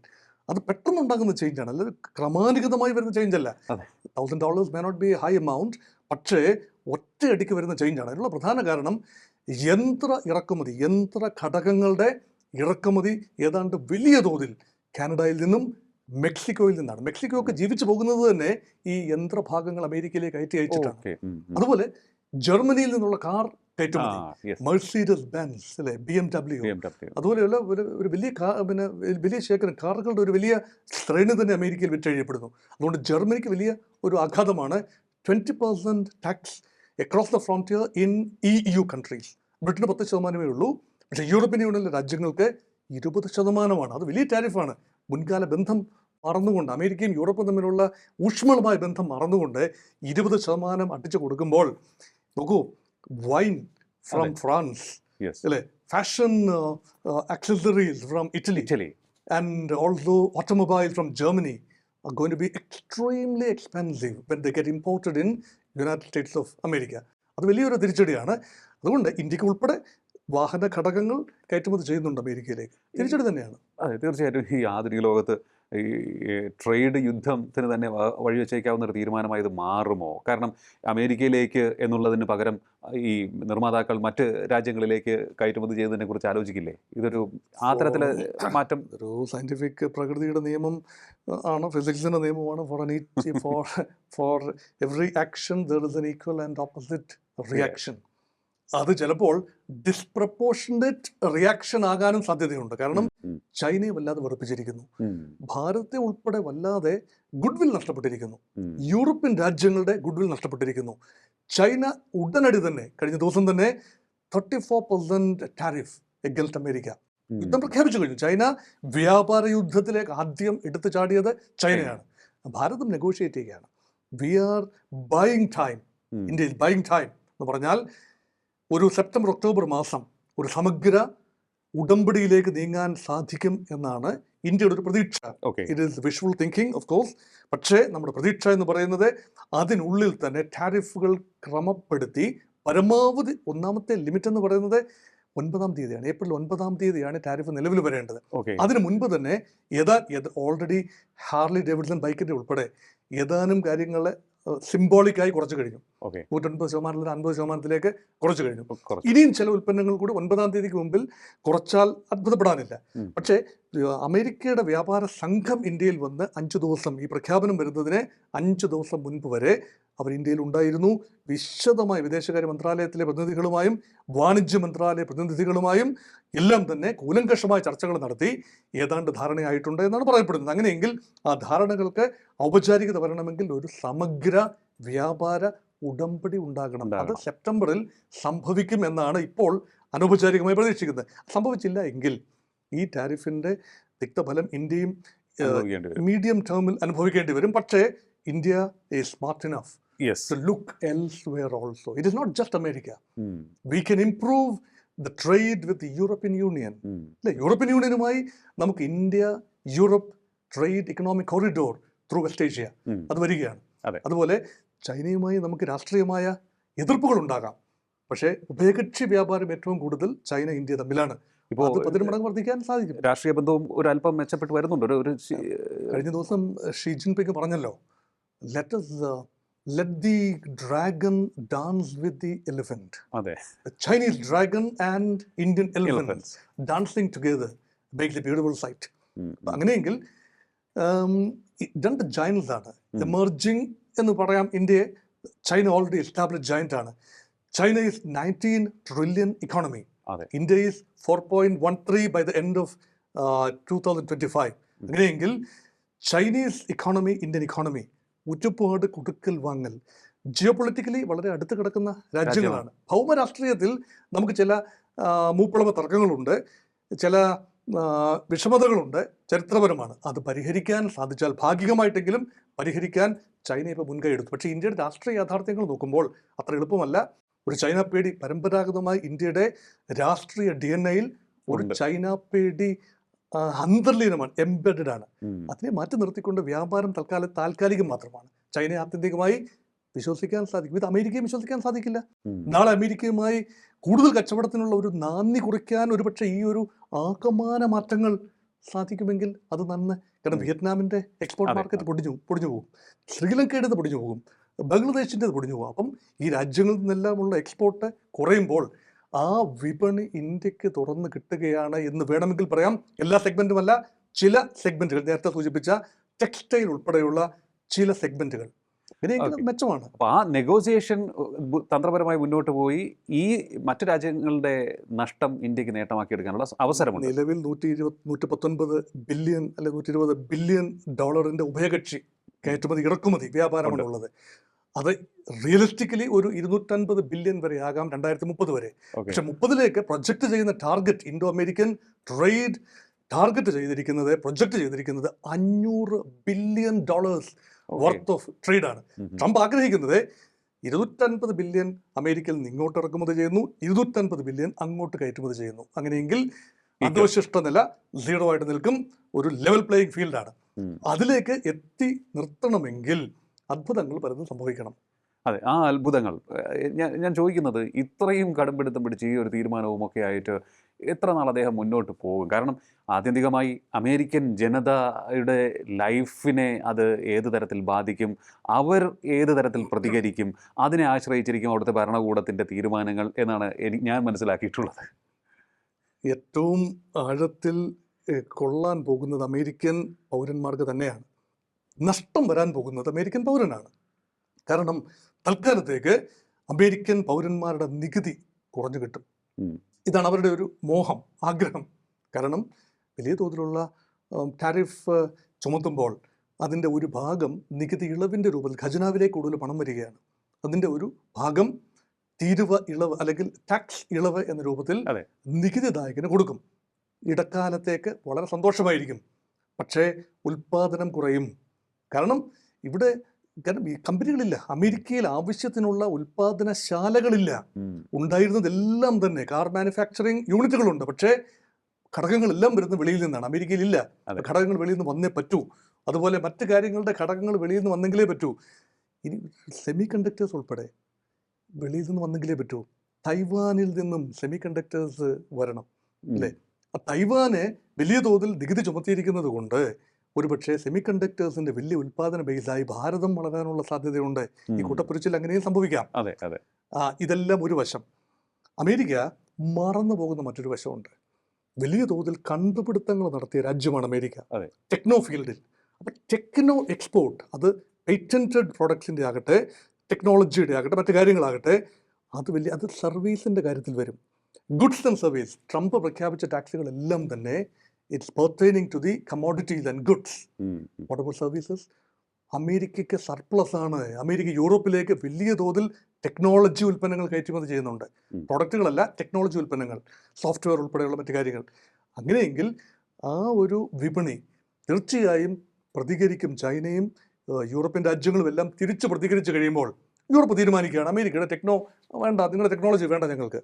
അത് പെട്ടെന്ന് ഉണ്ടാകുന്ന ആണ്. അല്ലാതെ ക്രമാനുഗതമായി വരുന്ന ചേഞ്ച് അല്ല. Thousand dollars may not be high amount പക്ഷേ ഒറ്റയടിക്ക് വരുന്ന ചേഞ്ച് ആണ്. അതിനുള്ള പ്രധാന കാരണം യന്ത്ര ഇറക്കുമതി യന്ത്ര ഘടകങ്ങളുടെ ഇറക്കുമതി ഏതാണ്ട് വലിയ തോതിൽ കാനഡയിൽ നിന്നും മെക്സിക്കോയിൽ നിന്നാണ്. മെക്സിക്കോ ഒക്കെ ജീവിച്ചു പോകുന്നത് തന്നെ ഈ യന്ത്രഭാഗങ്ങൾ അമേരിക്കയിലേക്ക് കയറ്റി അയച്ചിട്ടാണ്. അതുപോലെ ജർമ്മനിയിൽ നിന്നുള്ള കാർ കയറ്റുമതി. മെഴ്സീഡസ് ബെൻസ് അല്ലെ? ബി എം ഡബ്ല്യു അതുപോലെയുള്ള ഒരു ഒരു വലിയ പിന്നെ വലിയ ശേഖരം കാറുകളുടെ ഒരു വലിയ ശ്രേണി തന്നെ അമേരിക്കയിൽ വിറ്റഴിയപ്പെടുന്നു. അതുകൊണ്ട് ജർമ്മനിക്ക് വലിയ ഒരു ആഘാതമാണ്. Twenty percent tax across the frontier in E U countries ബ്രിട്ടന് പത്ത് ശതമാനമേ ഉള്ളൂ. പക്ഷേ യൂറോപ്യൻ യൂണിയനിലെ രാജ്യങ്ങൾക്ക് ഇരുപത് ശതമാനമാണ്. അത് വലിയ ടാരിഫാണ്. മുൻകാല ബന്ധം മറന്നുകൊണ്ട് അമേരിക്കയും യൂറോപ്പും തമ്മിലുള്ള ഊഷ്മളമായ ബന്ധം മറന്നുകൊണ്ട് ഇരുപത് ശതമാനം അടിച്ചു കൊടുക്കുമ്പോൾ നോക്കൂ വൈൻ ഫ്രം. ഫ്രാൻസ് അല്ലേ fashion accessories from Italy Italy and also automobile from Germany are going to be extremely expensive when they get imported in United States of America. അത് വലിയൊരു തിരിച്ചടിയാണ് അതുകൊണ്ട് ഇന്ത്യയ്ക്ക് ഉൾപ്പെടെ വാഹന ഘടകങ്ങൾ കയറ്റുമതി ചെയ്യുന്നുണ്ട് അമേരിക്കയിലേക്ക് തിരിച്ചടി തന്നെയാണ് അതെ തീർച്ചയായിട്ടും ഈ ആധുനിക ലോകത്ത് ഈ ട്രേഡ് യുദ്ധത്തിന് തന്നെ വഴി വഴിവെച്ചേക്കാവുന്ന ഒരു തീരുമാനമായി ഇത് മാറുമോ? കാരണം അമേരിക്കയിലേക്ക് എന്നുള്ളതിന് പകരം ഈ നിർമ്മാതാക്കൾ മറ്റ് രാജ്യങ്ങളിലേക്ക് കയറ്റുമതി ചെയ്തതിനെ കുറിച്ച് ആലോചിക്കില്ലേ? ഇതൊരു ആ തരത്തിലെ മാറ്റം ഒരു സയന്റിഫിക് പ്രകൃതിയുടെ നിയമം ആണ് ഫിസിക്സിന്റെ നിയമമാണ്. For an for for every action there is an equal and opposite reaction അത് ചിലപ്പോൾ ഡിസ്പ്രപ്പോർഷനേറ്റ് റിയാക്ഷൻ ആകാനും സാധ്യതയുണ്ട്. കാരണം. ചൈനയെ വല്ലാതെ വെറുപ്പിച്ചിരിക്കുന്നു. ഭാരതത്തെ ഉൾപ്പെടെ വല്ലാതെ ഗുഡ്വിൽ നഷ്ടപ്പെട്ടിരിക്കുന്നു. യൂറോപ്യൻ രാജ്യങ്ങളുടെ ഗുഡ്വിൽ നഷ്ടപ്പെട്ടിരിക്കുന്നു. ചൈന ഉടനടി തന്നെ കഴിഞ്ഞ ദിവസം തന്നെ thirty four percent tariff against America. യുദ്ധം പ്രഖ്യാപിച്ചു കഴിഞ്ഞു. ചൈന വ്യാപാര യുദ്ധത്തിലേക്ക് ആദ്യം എടുത്തു ചാടിയത് ചൈനയാണ്. ഭാരതം നെഗോഷിയേറ്റ് ചെയ്യുകയാണ്. We are buying time. ഇന്ത്യയിൽ ബൈങ് ടൈം എന്ന് പറഞ്ഞാൽ ഒരു സെപ്റ്റംബർ ഒക്ടോബർ മാസം ഒരു സമഗ്ര ഉടമ്പടിയിലേക്ക് നീങ്ങാൻ സാധിക്കും എന്നാണ് ഇന്ത്യയുടെ ഒരു പ്രതീക്ഷ. It is visual thinking of course പക്ഷേ നമ്മുടെ പ്രതീക്ഷ എന്ന് പറയുന്നത് അതിനുള്ളിൽ തന്നെ ടാരിഫുകൾ ക്രമപ്പെടുത്തി പരമാവധി ഒന്നാമത്തെ ലിമിറ്റ് എന്ന് പറയുന്നത് ഒൻപതാം തീയതിയാണ്. ഏപ്രിൽ ഒൻപതാം തീയതിയാണ് ടാരിഫ് നിലവിൽ വരേണ്ടത്. അതിനു മുൻപ് തന്നെ ഏതാ ഓൾറെഡി ഹാർലി ഡേവിഡ്സൺ ബൈക്കിന്റെ ഉൾപ്പെടെ ഏതാനും കാര്യങ്ങളെ സിംബോളിക്കായി കുറച്ച് കഴിഞ്ഞു. നൂറ്റൊൻപത് ശതമാനത്തിൽ അൻപത് ശതമാനത്തിലേക്ക് കുറച്ച് കഴിഞ്ഞു. ഇനിയും ചില ഉൽപ്പന്നങ്ങൾ കൂടി ഒൻപതാം തീയതിക്ക് മുമ്പിൽ കുറച്ചാൽ അത്ഭുതപ്പെടാനില്ല. പക്ഷേ അമേരിക്കയുടെ വ്യാപാര സംഘം ഇന്ത്യയിൽ വന്ന് അഞ്ച് ദിവസം ഈ പ്രഖ്യാപനം വരുന്നതിന് അഞ്ച് ദിവസം മുൻപ് വരെ അവർ ഇന്ത്യയിൽ ഉണ്ടായിരുന്നു. വിശദമായ വിദേശകാര്യ മന്ത്രാലയത്തിലെ പ്രതിനിധികളുമായും വാണിജ്യ മന്ത്രാലയ പ്രതിനിധികളുമായും എല്ലാം തന്നെ കൂലങ്കഷമായ ചർച്ചകൾ നടത്തി. ഏതാണ്ട് ധാരണയായിട്ടുണ്ട് എന്നാണ് പറയപ്പെടുന്നത്. അങ്ങനെയെങ്കിൽ ആ ധാരണകൾക്ക് ഔപചാരികത വരണമെങ്കിൽ ഒരു സമഗ്ര വ്യാപാര ഉടമ്പടി ഉണ്ടാകണം. അത് സെപ്റ്റംബറിൽ സംഭവിക്കും എന്നാണ് ഇപ്പോൾ അനൗപചാരികമായി പ്രതീക്ഷിക്കുന്നത്. സംഭവിച്ചില്ല എങ്കിൽ ഈ ടാരിഫിന്റെ തിക്തഫലം ഇന്ത്യയും മീഡിയം ടേമിൽ അനുഭവിക്കേണ്ടി വരും. പക്ഷേ India is smart enough yes to look elsewhere also. It is not just America. Mm. We can improve the trade with the European Union. അല്ലേ യൂറോപ്യൻ യൂണിയനുമായി നമുക്ക് India Europe trade economic corridor through West Asia അത് വരികയാണ്. അതുപോലെ ചൈനയുമായി നമുക്ക് രാഷ്ട്രീയമായ എതിർപ്പുകൾ ഉണ്ടാകാം. പക്ഷേ ഉഭയകക്ഷി വ്യാപാരം ഏറ്റവും കൂടുതൽ ചൈന ഇന്ത്യ തമ്മിലാണ്. ഇപ്പോൾ അത് മടങ്ങ് വർദ്ധിക്കാൻ സാധിക്കും. രാഷ്ട്രീയ ബന്ധവും ഒരു അല്പം മെച്ചപ്പെട്ട് വരുന്നുണ്ട്. ഒരു കഴിഞ്ഞ ദിവസം ഷീ ജിൻപിങ് പറഞ്ഞല്ലോ let let the dragon dance with the elephant അതെ. Chinese dragon and Indian elephant. Dancing together make the beautiful sight അങ്ങനെയെങ്കിൽ രണ്ട് ജയൻസ് ആണ്. എമർജിങ് എന്ന് പറയാം ഇന്ത്യയെ. ചൈന ഓൾറെഡി എസ്റ്റാബ്ലിഷ് ജയന്റ് ആണ്. China is nineteen trillion economy India is four point one three by the end of two thousand twenty five അങ്ങനെയെങ്കിൽ Chinese economy Indian economy ഒരുപാട് കൊടുക്കൽ വാങ്ങൽ. ജിയോ പൊളിറ്റിക്കലി വളരെ അടുത്ത് കിടക്കുന്ന രാജ്യങ്ങളാണ്. ഭൗമരാഷ്ട്രീയത്തിൽ നമുക്ക് ചില മൂപ്പളമ മൂപ്പളവ തർക്കങ്ങളുണ്ട്. ചില വിഷമതകളുണ്ട്. ചരിത്രപരമാണ്. അത് പരിഹരിക്കാൻ സാധിച്ചാൽ ഭാഗികമായിട്ടെങ്കിലും പരിഹരിക്കാൻ ചൈന ഇപ്പോൾ മുൻകൈ എടുത്തു. പക്ഷേ ഇന്ത്യയുടെ രാഷ്ട്രീയ യാഥാർത്ഥ്യങ്ങൾ നോക്കുമ്പോൾ അത്ര എളുപ്പമല്ല. ഒരു ചൈന പേടി പരമ്പരാഗതമായി ഇന്ത്യയുടെ രാഷ്ട്രീയ ഡി എൻ എയിൽ ഒരു ചൈന പേടി അന്തർലീനമാണ് എംബെഡഡ് ആണ്. അതിനെ മാറ്റി നിർത്തിക്കൊണ്ട് വ്യാപാരം തൽക്കാലം താൽക്കാലികം മാത്രമാണ്. ചൈനയെ ആത്യന്തികമായി വിശ്വസിക്കാൻ സാധിക്കും. ഇത് അമേരിക്കയും വിശ്വസിക്കാൻ സാധിക്കില്ല. നാളെ അമേരിക്കയുമായി കൂടുതൽ കച്ചവടത്തിനുള്ള ഒരു നാന്ദി കുറിക്കാൻ ഒരുപക്ഷെ ഈ ഒരു ആകമാന മാറ്റങ്ങൾ സാധിക്കുമെങ്കിൽ അത് നന്ന് കാരണം വിയറ്റ്നാമിന്റെ എക്സ്പോർട്ട് മാർക്കറ്റ് പൊടിഞ്ഞു പൊടിഞ്ഞു പോകും. ശ്രീലങ്കയുടെ പൊടിഞ്ഞു പോകും. ബംഗ്ലാദേശിന്റെത് പൊടിഞ്ഞു പോകും. അപ്പം ഈ രാജ്യങ്ങളിൽ നിന്നെല്ലാമുള്ള എക്സ്പോർട്ട് കുറയുമ്പോൾ ആ വിപണി ഇന്ത്യയ്ക്ക് തുറന്ന് കിട്ടുകയാണ് എന്ന് വേണമെങ്കിൽ പറയാം. എല്ലാ സെഗ്മെന്റും അല്ല ചില സെഗ്മെന്റുകൾ നേരത്തെ സൂചിപ്പിച്ച ടെക്സ്റ്റൈൽ ഉൾപ്പെടെയുള്ള ചില സെഗ്മെന്റുകൾ മെച്ചമാണ്. അപ്പോൾ ആ നെഗോസിയേഷൻ തന്ത്രപരമായി മുന്നോട്ട് പോയി. ഈ മറ്റു രാജ്യങ്ങളുടെ നഷ്ടം ഇന്ത്യയ്ക്ക് നേട്ടമാക്കി എടുക്കാനുള്ള അവസരമുണ്ട്. നിലവിൽ നൂറ്റി ഇരുപത് നൂറ്റി പത്തൊൻപത് ബില്യൺ അല്ലെ നൂറ്റി ഇരുപത് ബില്യൺ ഡോളറിന്റെ ഉഭയകക്ഷി കയറ്റുമതി ഇറക്കുമതി വ്യാപാരമാണ്. ഉള്ളത്. അത് റിയലിസ്റ്റിക്കലി ഒരു ഇരുന്നൂറ്റൻപത് ബില്യൺ വരെ ആകാം രണ്ടായിരത്തി മുപ്പത് വരെ പക്ഷെ മുപ്പതിലേക്ക് പ്രൊജക്ട് ചെയ്യുന്ന target Indo American trade target ചെയ്തിരിക്കുന്നത് പ്രൊജക്ട് ചെയ്തിരിക്കുന്നത് അഞ്ഞൂറ് ബില്യൺ ഡോളേഴ്സ് വർത്ത് ഓഫ് ട്രേഡാണ് ആണ്. ട്രംപ് ആഗ്രഹിക്കുന്നത് ഇരുന്നൂറ്റൻപത് ബില്യൺ അമേരിക്കയിൽ നിന്ന് ഇങ്ങോട്ട് ഇറക്കുമതി ചെയ്യുന്നു ഇരുന്നൂറ്റൻപത് ബില്യൺ അങ്ങോട്ട് കയറ്റുമതി ചെയ്യുന്നു. അങ്ങനെയെങ്കിൽ അധോശിഷ്ട നില സീറോ ആയിട്ട് നിൽക്കും ഒരു ലെവൽ പ്ലേയിങ് ഫീൽഡാണ്. അതിലേക്ക് എത്തി നിർത്തണമെങ്കിൽ അത്ഭുതങ്ങൾ പലതും സംഭവിക്കണം. അതെ ആ അത്ഭുതങ്ങൾ. ഞാൻ ഞാൻ ചോദിക്കുന്നത് ഇത്രയും കടുംപിടുത്തം പിടിച്ച് ഈ ഒരു തീരുമാനവും ഒക്കെ ആയിട്ട് എത്ര നാൾ അദ്ദേഹം മുന്നോട്ട് പോകും? കാരണം ആത്യന്തികമായി അമേരിക്കൻ ജനതയുടെ ലൈഫിനെ അത് ഏത് തരത്തിൽ ബാധിക്കും? അവർ ഏത് തരത്തിൽ പ്രതികരിക്കും? അതിനെ ആശ്രയിച്ചിരിക്കും അവിടുത്തെ ഭരണകൂടത്തിന്റെ തീരുമാനങ്ങൾ എന്നാണ് എനിക്ക് ഞാൻ മനസ്സിലാക്കിയിട്ടുള്ളത്. ഏറ്റവും ആഴത്തിൽ കൊള്ളാൻ പോകുന്നത് അമേരിക്കൻ പൗരന്മാർക്ക് തന്നെയാണ്. നഷ്ടം വരാൻ പോകുന്നത് അമേരിക്കൻ പൗരനാണ്. കാരണം തൽക്കാലത്തേക്ക് അമേരിക്കൻ പൗരന്മാരുടെ നികുതി കുറഞ്ഞു കിട്ടും. ഇതാണ് അവരുടെ ഒരു മോഹം ആഗ്രഹം. കാരണം വലിയ തോതിലുള്ള ടാരിഫ് ചുമത്തുമ്പോൾ അതിന്റെ ഒരു ഭാഗം നികുതി ഇളവിന്റെ രൂപത്തിൽ ഖജനാവിലേക്ക് കൂടുതൽ പണം വരികയാണ്. അതിന്റെ ഒരു ഭാഗം തീരുവ ഇളവ് അല്ലെങ്കിൽ ടാക്സ് ഇളവ് എന്ന രൂപത്തിൽ. നികുതിദായകന് കൊടുക്കും. ഇടക്കാലത്തേക്ക് വളരെ സന്തോഷമായിരിക്കും. പക്ഷേ ഉൽപാദനം കുറയും. കാരണം ഇവിടെ കാരണം ഈ കമ്പനികളില്ല അമേരിക്കയിൽ ആവശ്യത്തിനുള്ള ഉൽപാദനശാലകളില്ല. ഉണ്ടായിരുന്നതെല്ലാം തന്നെ കാർ മാനുഫാക്ചറിങ് യൂണിറ്റുകളുണ്ട്. പക്ഷേ ഘടകങ്ങളെല്ലാം വരുന്നത് വെളിയിൽ നിന്നാണ് അമേരിക്കയിൽ ഇല്ല ഘടകങ്ങൾ വെളിയിൽ നിന്ന് വന്നേ പറ്റൂ. അതുപോലെ മറ്റു കാര്യങ്ങളുടെ ഘടകങ്ങൾ വെളിയിൽ നിന്ന് വന്നെങ്കിലേ പറ്റൂ. ഇനി സെമി കണ്ടക്ടേഴ്സ് ഉൾപ്പെടെ വെളിയിൽ നിന്ന് വന്നെങ്കിലേ പറ്റൂ. തൈവാനിൽ നിന്നും സെമി കണ്ടക്ടേഴ്സ് വരണം. അല്ലേ? തൈവാന് വലിയ തോതിൽ നികുതി ചുമത്തിയിരിക്കുന്നത് കൊണ്ട് ഒരുപക്ഷെ സെമി കണ്ടക്ടേഴ്സിന്റെ വലിയ ഉൽപാദന ബേസായി ഭാരതം വളരാനുള്ള സാധ്യതയുണ്ട്. ഈ കൂട്ടപ്പുരച്ചിൽ അങ്ങനെയും സംഭവിക്കാം. അതെ അതെ. ഇതെല്ലാം ഒരു വശം. അമേരിക്ക മറന്നു പോകുന്ന മറ്റൊരു വശമുണ്ട്. വലിയ തോതിൽ കണ്ടുപിടുത്തങ്ങൾ നടത്തിയ രാജ്യമാണ് അമേരിക്ക. ടെക്നോ ഫീൽഡിൽ അപ്പം ടെക്നോ എക്സ്പോർട്ട് അത് പേറ്റന്റഡ് പ്രോഡക്ട്സിന്റെ ആകട്ടെ ടെക്നോളജിയുടെ ആകട്ടെ മറ്റു കാര്യങ്ങളാകട്ടെ അത് വലിയ അത് സർവീസിന്റെ കാര്യത്തിൽ വരും. ഗുഡ്സ് ആൻഡ് സർവീസ് ട്രംപ് പ്രഖ്യാപിച്ച ടാക്സുകളെല്ലാം തന്നെ it's pertaining to the commodities and goods. What about services അമേരിക്കയ്ക്ക് സർപ്ലസ് ആണ്. അമേരിക്ക യൂറോപ്പിലേക്ക് വലിയ തോതിൽ ടെക്നോളജി ഉൽപ്പന്നങ്ങൾ കയറ്റുമതി ചെയ്യുന്നുണ്ട്. പ്രൊഡക്റ്റുകളല്ല ടെക്നോളജി ഉൽപ്പന്നങ്ങൾ. സോഫ്റ്റ്വെയർ ഉൾപ്പെടെയുള്ള മറ്റു കാര്യങ്ങൾ. അങ്ങനെയെങ്കിൽ ആ ഒരു വിപണി തീർച്ചയായും പ്രതികരിക്കും. ചൈനയും യൂറോപ്യൻ രാജ്യങ്ങളും എല്ലാം തിരിച്ച് പ്രതികരിച്ച് കഴിയുമ്പോൾ യൂറോപ്പ് തീരുമാനിക്കുകയാണ്. അമേരിക്കയുടെ ടെക്നോ വേണ്ട നിങ്ങളുടെ ടെക്നോളജി വേണ്ട ഞങ്ങൾക്ക്.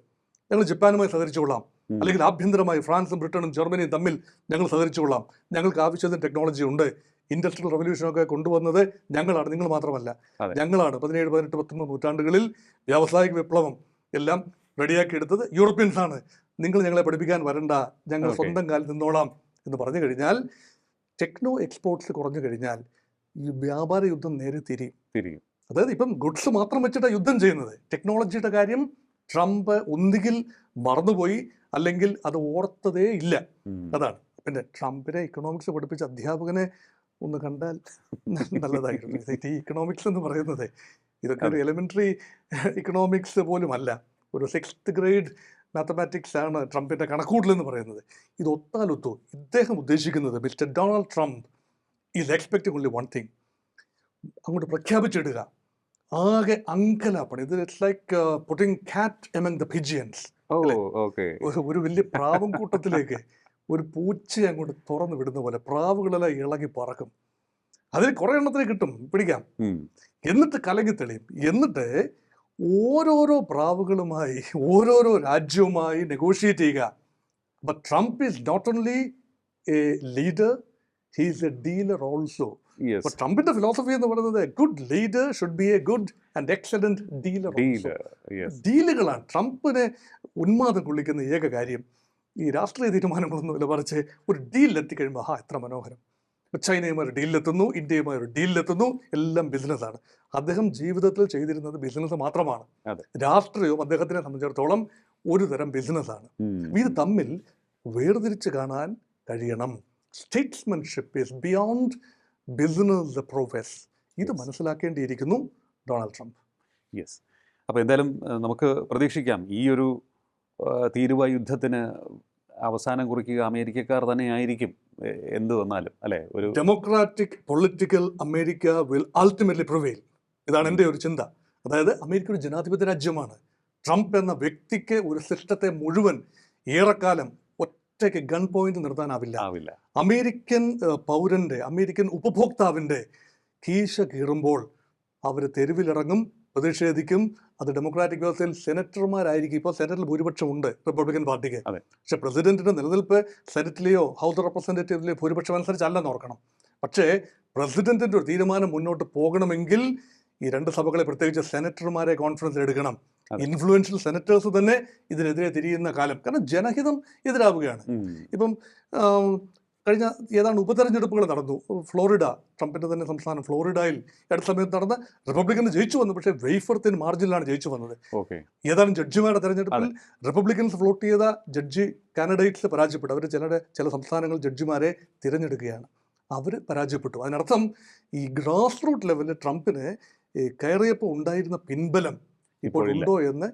ഞങ്ങൾ ജപ്പാനുമായി സഹകരിച്ചുകൊള്ളാം കൊള്ളാം. അല്ലെങ്കിൽ ആഭ്യന്തരമായി ഫ്രാൻസും ബ്രിട്ടനും ജർമ്മനിയും തമ്മിൽ ഞങ്ങൾ സഹകരിച്ചുകൊള്ളാം ഞങ്ങൾക്ക് ആവശ്യത്തിന് ടെക്നോളജി ഉണ്ട്. ഇൻഡസ്ട്രിയൽ റവല്യൂഷനൊക്കെ കൊണ്ടുവന്നത് ഞങ്ങളാണ്. നിങ്ങൾ മാത്രമല്ല. ഞങ്ങളാണ് പതിനേഴ് പതിനെട്ട് പത്തൊമ്പത് നൂറ്റാണ്ടുകളിൽ വ്യാവസായിക വിപ്ലവം എല്ലാം റെഡിയാക്കി എടുത്തത് യൂറോപ്യൻസ് ആണ്. നിങ്ങൾ ഞങ്ങളെ പഠിപ്പിക്കാൻ വരണ്ട. ഞങ്ങൾ സ്വന്തം കാലിൽ നിന്നോളാം എന്ന് പറഞ്ഞു കഴിഞ്ഞാൽ ടെക്നോ എക്സ്പോർട്സ് കുറഞ്ഞു കഴിഞ്ഞാൽ ഈ വ്യാപാര യുദ്ധം നേരെ തിരിയും. അതായത് ഇപ്പം ഗുഡ്സ് മാത്രം വെച്ചിട്ടാണ് യുദ്ധം ചെയ്യുന്നത്. ടെക്നോളജിയുടെ കാര്യം ട്രംപ് ഒന്നുകിൽ മറന്നുപോയി അല്ലെങ്കിൽ അത് ഓർത്തതേ ഇല്ല. അതാണ്. പിന്നെ ട്രംപിനെ ഇക്കണോമിക്സ് പഠിപ്പിച്ച അധ്യാപകനെ ഒന്ന് കണ്ടാൽ നല്ലതായിരുന്നു. ഈ ഇക്കണോമിക്സ് എന്ന് പറയുന്നത് ഇതൊക്കെ ഒരു എലിമെന്ററി ഇക്കണോമിക്സ് പോലും അല്ല. ഒരു സിക്സ്ത് ഗ്രേഡ് മാത്തമാറ്റിക്സ് ആണ് ട്രംപിന്റെ കണക്കൂട്ടലെന്ന് പറയുന്നത്. ഇത് ഒത്താലൊത്തു ഇദ്ദേഹം ഉദ്ദേശിക്കുന്നത് mister Donald Trump is expecting only one thing അങ്ങോട്ട് പ്രഖ്യാപിച്ചിടുക. ആകെ അങ്കലാപ്പണി ഇത് it's like putting cat among the pigeons ഒരു വലിയ പ്രാവും കൂട്ടത്തിലേക്ക് ഒരു പൂച്ചയെ അങ്ങോട്ട് തുറന്നു വിടുന്ന പോലെ പ്രാവുകളെല്ലാം ഇളകി പറക്കും. അതിൽ കുറെ എണ്ണത്തിന് കിട്ടും. പിടിക്കാം. എന്നിട്ട് കലങ്ങി തെളിയും. എന്നിട്ട് ഓരോരോ പ്രാവുകളുമായി ഓരോരോ രാജ്യവുമായി നെഗോഷിയേറ്റ് ചെയ്യുക. But Trump is not only a leader he's a dealer also yes അപ്പൊ ട്രംപിന്റെ ഫിലോസഫി എന്ന് പറയുന്നത് good leader should be a good and excellent dealer ഡീലുകളാണ് ട്രംപിനെ ഉന്മാദം കൊള്ളിക്കുന്ന ഏക കാര്യം ഈ രാഷ്ട്രീയ തീരുമാനങ്ങളൊന്നുമില്ല മറിച്ച് ഒരു ഡീലിലെത്തി എത്തിക്കഴിയുമ്പോൾ ആ എത്ര മനോഹരം. ചൈനയുമായി ഒരു ഡീലിലെത്തുന്നു ഇന്ത്യയുമായി ഒരു ഡീലിലെത്തുന്നു എല്ലാം ബിസിനസ്സാണ്. അദ്ദേഹം ജീവിതത്തിൽ ചെയ്തിരുന്നത് ബിസിനസ് മാത്രമാണ്. രാഷ്ട്രീയവും അദ്ദേഹത്തിനെ സംബന്ധിച്ചിടത്തോളം ഒരു തരം ബിസിനസ്സാണ്. ഇത് തമ്മിൽ വേർതിരിച്ച് കാണാൻ കഴിയണം. Statesmanship is beyond business profits ഇത് Yes. മനസ്സിലാക്കേണ്ടിയിരിക്കുന്നു ഡൊണാൾഡ് ട്രംപ്. യെസ് അപ്പോൾ എന്തായാലും നമുക്ക് പ്രതീക്ഷിക്കാം. ഈ ഒരു തീരുവ യുദ്ധത്തിന് അവസാനം കുറിക്കുക അമേരിക്കക്കാർ തന്നെ ആയിരിക്കും ഏഹ്, എന്ത് വന്നാലും അല്ലെ? ഒരു democratic political America will ultimately prevail ഇതാണ് എന്റെ ഒരു ചിന്ത. അതായത് അമേരിക്ക ഒരു ജനാധിപത്യ രാജ്യമാണ്. ട്രംപ് എന്ന വ്യക്തിക്ക് ഒരു സിസ്റ്റത്തെ മുഴുവൻ ഏറെക്കാലം ഒറ്റയ്ക്ക് ഗൺ പോയിന്റ് നിർത്താനാവില്ല. ആവില്ല. അമേരിക്കൻ പൗരന്റെ അമേരിക്കൻ ഉപഭോക്താവിന്റെ കീശ കീറുമ്പോൾ അവർ തെരുവിലിറങ്ങും പ്രതിഷേധിക്കും. അത് ഡെമോക്രാറ്റിക് വ്യവസ്ഥയിൽ സെനറ്റർമാരായിരിക്കും. ഇപ്പോൾ സെനറ്റിൽ ഭൂരിപക്ഷം ഉണ്ട് റിപ്പബ്ലിക്കൻ പാർട്ടിക്ക്. അതെ. പക്ഷെ പ്രസിഡന്റിന്റെ നിലനിൽപ്പ് സെനറ്റിലെയോ ഹൗസ് റെപ്രസെന്റേറ്റീവിലെയോ ഭൂരിപക്ഷം അനുസരിച്ചല്ലെന്ന് ഓർക്കണം. പക്ഷേ പ്രസിഡന്റിന്റെ ഒരു തീരുമാനം മുന്നോട്ട് പോകണമെങ്കിൽ ഈ രണ്ട് സഭകളെ പ്രത്യേകിച്ച് സെനറ്റർമാരെ കോൺഫറൻസിൽ എടുക്കണം. ഇൻഫ്ലുവൻഷ്യൽ സെനറ്റേഴ്സ് തന്നെ ഇതിനെതിരെ തിരിയുന്ന കാലം. കാരണം ജനഹിതം എതിരാവുകയാണ്. ഇപ്പം കഴിഞ്ഞ ഏതാണ്ട് ഉപതെരഞ്ഞെടുപ്പുകൾ നടന്നു. ഫ്ലോറിഡ ട്രംപിന്റെ തന്നെ സംസ്ഥാനം ഫ്ലോറിഡയിൽ അടുത്ത സമയത്ത് നടന്ന റിപ്പബ്ലിക്കൻ ജയിച്ചു വന്നു. പക്ഷേ വെയ്ഫർത്തിന് മാർജിനിലാണ് ജയിച്ചു വന്നത്. ഏതാണ് ഏതാനും ജഡ്ജിമാരുടെ തെരഞ്ഞെടുപ്പിൽ റിപ്പബ്ലിക്കൻസ് ഫ്ലോട്ട് ചെയ്ത ജഡ്ജി കാനഡേറ്റ്സ് പരാജയപ്പെട്ടു. അവർ ചിലരുടെ ചില സംസ്ഥാനങ്ങൾ ജഡ്ജിമാരെ തിരഞ്ഞെടുക്കുകയാണ്. അവർ പരാജയപ്പെട്ടു. അതിനർത്ഥം ഈ ഗ്രാസ് റൂട്ട് ലെവലിൽ ട്രംപിന് ഈ കയറിയപ്പോൾ ഉണ്ടായിരുന്ന പിൻബലം ഇപ്പോൾ ഉണ്ടോ എന്ന്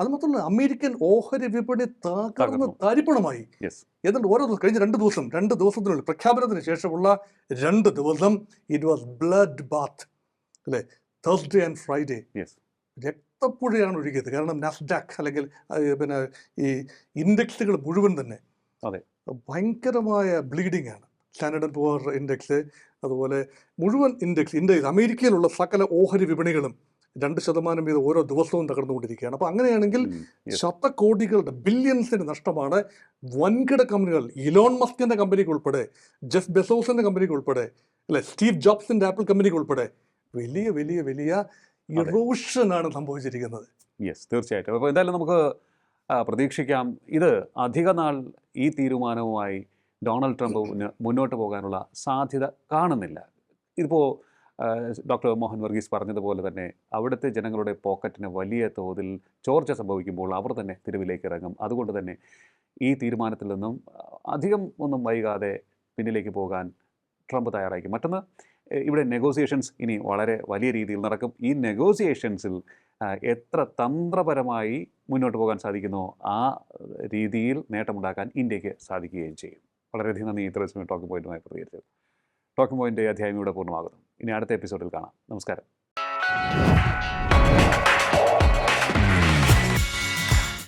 അത് മാത്രമല്ല അമേരിക്കൻ ഓഹരി വിപണി തകർന്ന്. തരിപ്പണമായി. എന്നിട്ട് ഓരോ ദിവസം കഴിഞ്ഞ രണ്ട് ദിവസം രണ്ട് ദിവസത്തിനുള്ളിൽ പ്രഖ്യാപനത്തിന് ശേഷമുള്ള രണ്ട് ദിവസം ഇറ്റ് വാസ് ബ്ലഡ് ബാത്ത് അല്ലേ? തേഴ്സ്ഡേ ആൻഡ് ഫ്രൈഡേ രക്തപ്പുഴയാണ് ഒഴുകിയത്. കാരണം നാസ്ഡാക്ക് അല്ലെങ്കിൽ പിന്നെ ഈ ഇൻഡെക്സുകൾ മുഴുവൻ തന്നെ അതെ. ഭയങ്കരമായ ബ്ലീഡിംഗ് ആണ്. സ്റ്റാൻഡേർഡ് പുവർ ഇൻഡെക്സ് അതുപോലെ മുഴുവൻ ഇൻഡെക്സ് ഇൻഡെക്സ് അമേരിക്കയിലുള്ള സകല ഓഹരി വിപണികളും രണ്ട് ശതമാനം വീതം ഓരോ ദിവസവും തകർന്നുകൊണ്ടിരിക്കുകയാണ്. അപ്പോൾ അങ്ങനെയാണെങ്കിൽ. ശതകോടികളുടെ ബില്യൺസിന്റെ നഷ്ടമാണ് വൻകിട കമ്പനികൾ ഇലോൺ മസ്കിന്റെ കമ്പനിക്ക് ഉൾപ്പെടെ ജെഫ് ബെസോസിന്റെ കമ്പനിക്ക് ഉൾപ്പെടെ അല്ലെ സ്റ്റീവ് ജോബ്സിന്റെ ആപ്പിൾ കമ്പനിക്ക് ഉൾപ്പെടെ വലിയ വലിയ വലിയ ഇറോഷനാണ് സംഭവിച്ചിരിക്കുന്നത്. യെസ് തീർച്ചയായിട്ടും. അപ്പോൾ എന്തായാലും നമുക്ക് പ്രതീക്ഷിക്കാം ഇത് അധിക നാൾ ഈ തീരുമാനവുമായി ഡൊണാൾഡ് ട്രംപ് മുന്നോട്ട് പോകാനുള്ള സാധ്യത കാണുന്നില്ല. ഇതിപ്പോൾ ഡോക്ടർ മോഹൻ വർഗീസ് പറഞ്ഞതുപോലെ തന്നെ അവിടുത്തെ ജനങ്ങളുടെ പോക്കറ്റിന് വലിയ തോതിൽ ചോർച്ച സംഭവിക്കുമ്പോൾ അവർ തന്നെ തെരുവിലേക്ക് ഇറങ്ങും. അതുകൊണ്ട് തന്നെ ഈ തീരുമാനത്തിൽ നിന്നും അധികം ഒന്നും വൈകാതെ പിന്നിലേക്ക് പോകാൻ ട്രംപ് തയ്യാറായിരിക്കും. മറ്റൊന്ന് ഇവിടെ നെഗോസിയേഷൻസ് ഇനി വളരെ വലിയ രീതിയിൽ നടക്കും. ഈ നെഗോസിയേഷൻസിൽ എത്ര തന്ത്രപരമായി മുന്നോട്ട് പോകാൻ സാധിക്കുന്നോ ആ രീതിയിൽ നേട്ടമുണ്ടാക്കാൻ ഇന്ത്യയ്ക്ക് സാധിക്കുകയും ചെയ്യും. വളരെയധികം നന്ദി. ഇത്ര സമയം ടോക്കിംഗ് പോയിന്റുമായി പ്രതികരിച്ചത് ടോക്കിംഗ് പോയിന്റ് അധ്യായം ഇവിടെ പൂർണമാകുന്നു. ഇനി അടുത്ത എപ്പിസോഡിൽ കാണാം. നമസ്കാരം.